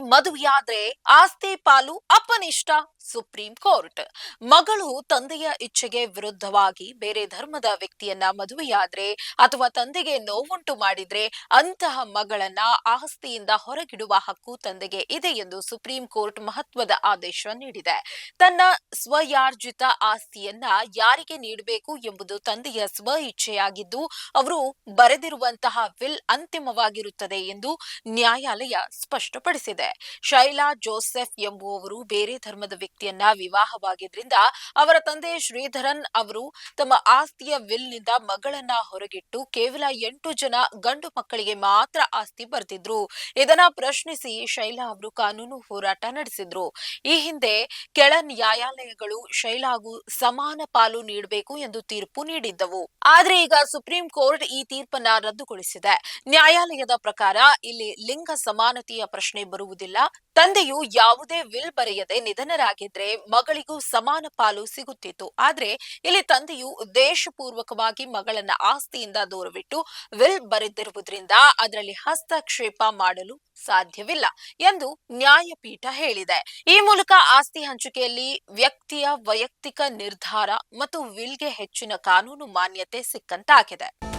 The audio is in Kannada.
ಮದುವೆಯಾದ್ರೆ ಆಸ್ತಿ ಪಾಲು ಅಪ್ಪನಿಷ್ಟ ಸುಪ್ರೀಂ ಕೋರ್ಟ್. ಮಗಳು ತಂದೆಯ ಇಚ್ಛೆಗೆ ವಿರುದ್ಧವಾಗಿ ಬೇರೆ ಧರ್ಮದ ವ್ಯಕ್ತಿಯನ್ನ ಮದುವೆಯಾದ್ರೆ ಅಥವಾ ತಂದೆಗೆ ನೋವುಂಟು ಮಾಡಿದ್ರೆ ಅಂತಹ ಮಗಳನ್ನ ಆಸ್ತಿಯಿಂದ ಹೊರಗಿಡುವ ಹಕ್ಕು ತಂದೆಗೆ ಇದೆ ಎಂದು ಸುಪ್ರೀಂ ಕೋರ್ಟ್ ಮಹತ್ವದ ಆದೇಶ ನೀಡಿದೆ. ತನ್ನ ಸ್ವಯಾರ್ಜಿತ ಆಸ್ತಿಯನ್ನ ಯಾರಿಗೆ ನೀಡಬೇಕು ಎಂಬುದು ತಂದೆಯ ಸ್ವ ಇಚ್ಛೆಯಾಗಿದ್ದು, ಅವರು ಬರೆದಿರುವಂತಹ ವಿಲ್ ಅಂತಿಮವಾಗಿರುತ್ತದೆ ಎಂದು ನ್ಯಾಯಾಲಯ ಸ್ಪಷ್ಟಪಡಿಸಿದೆ. ಶೈಲಾ ಜೋಸೆಫ್ ಎಂಬುವವರು ಬೇರೆ ಧರ್ಮದ ವ್ಯಕ್ತಿಯನ್ನ ವಿವಾಹವಾಗಿದ್ರಿಂದ ಅವರ ತಂದೆ ಶ್ರೀಧರನ್ ಅವರು ತಮ್ಮ ಆಸ್ತಿಯ ವಿಲ್ನಿಂದ ಮಗಳನ್ನ ಹೊರಗಿಟ್ಟು ಕೇವಲ ಎಂಟು ಜನ ಗಂಡು ಮಕ್ಕಳಿಗೆ ಮಾತ್ರ ಆಸ್ತಿ ಬರೆದಿದ್ರು. ಇದನ್ನ ಪ್ರಶ್ನಿಸಿ ಶೈಲಾ ಅವರು ಕಾನೂನು ಹೋರಾಟ ನಡೆಸಿದ್ರು. ಈ ಹಿಂದೆ ಕೆಳ ನ್ಯಾಯಾಲಯಗಳು ಶೈಲಾಗೂ ಸಮಾನ ಪಾಲು ನೀಡಬೇಕು ಎಂದು ತೀರ್ಪು ನೀಡಿದ್ದವು. ಆದ್ರೆ ಈಗ ಸುಪ್ರೀಂ ಕೋರ್ಟ್ ಈ ತೀರ್ಪನ್ನ ರದ್ದುಗೊಳಿಸಿದೆ. ನ್ಯಾಯಾಲಯದ ಪ್ರಕಾರ ಇಲ್ಲಿ ಲಿಂಗ ಸಮಾನತೆಯ ಪ್ರಶ್ನೆ ಬರುವುದಿಲ್ಲ. ತಂದೆಯು ಯಾವುದೇ ವಿಲ್ ಬರೆಯದೆ ನಿಧನರಾಗಿದ್ರೆ ಮಗಳಿಗೂ ಸಮಾನ ಪಾಲು ಸಿಗುತ್ತಿತ್ತು. ಆದ್ರೆ ಇಲ್ಲಿ ತಂದೆಯು ಉದ್ದೇಶಪೂರ್ವಕವಾಗಿ ಮಗಳನ್ನ ಆಸ್ತಿಯಿಂದ ದೂರವಿಟ್ಟು ವಿಲ್ ಬರೆದಿರುವುದರಿಂದ ಅದರಲ್ಲಿ ಹಸ್ತಕ್ಷೇಪ ಮಾಡಲು ಸಾಧ್ಯವಿಲ್ಲ ಎಂದು ನ್ಯಾಯಪೀಠ ಹೇಳಿದೆ. ಈ ಮೂಲಕ ಆಸ್ತಿ ಹಂಚಿಕೆಯಲ್ಲಿ ವ್ಯಕ್ತಿಯ ವೈಯಕ್ತಿಕ ನಿರ್ಧಾರ ಮತ್ತು ವಿಲ್ಗೆ ಹೆಚ್ಚಿನ ಕಾನೂನು ಮಾನ್ಯತೆ ಸಿಕ್ಕಂತಾಗಿದೆ.